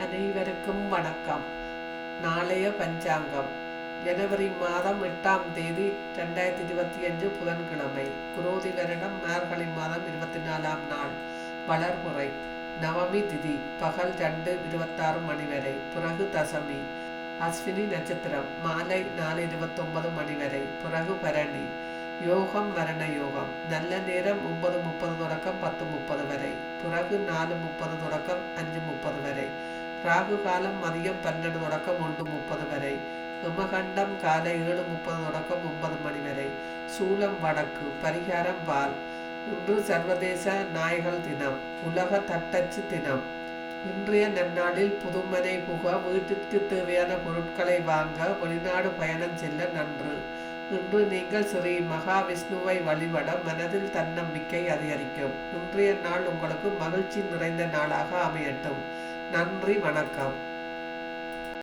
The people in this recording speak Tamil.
அனைவருக்கும் வணக்கம். நாளைய பஞ்சாங்கம். ஜனவரி மாதம் எட்டாம் தேதி ரெண்டாயிரத்தி இருபத்தி அஞ்சு புதன்கிழமை குரோதி வருடம் மார்கழி மாதம் இருபத்தி நாலாம் நாள் வளர்முறை நவமி திதி பகல் ரெண்டு இருபத்தாறு மணி வரை பிறகு தசமி அஸ்வினி நட்சத்திரம் மாலை நாலு இருபத்தொன்பது மணி வரை பிறகு பரணி யோகம் மரண யோகம் நல்ல நேரம் ஒன்பது முப்பது தொடக்கம் பத்து முப்பது வரை பிறகு நாலு முப்பது தொடக்கம் அஞ்சு ராகு காலம் மதியம் பன்னெண்டு தொடக்கம் ஒன்று முப்பது வரை. உமகண்டம் காலை ஏழு முப்பது தொடக்கம் ஒன்பது மணி வரை. சூலம் வடக்கு பரிகாரம் பால் இன்று சர்வதேச நாய்கள் தினம் உலக தட்டச்சு தினம். இன்றைய நன்னாளில் புதுமனை புக வீட்டிற்கு தேவையான பொருட்களை வாங்க வெளிநாடு பயணம் செல்ல நன்று. இன்று நீங்கள் ஸ்ரீ மகாவிஷ்ணுவை வழிபட மனதில் தன்னம்பிக்கை அதிகரிக்கும். இன்றைய நாள் உங்களுக்கு மகிழ்ச்சி நிறைந்த நாளாக அமையட்டும். நன்றி வணக்கம்.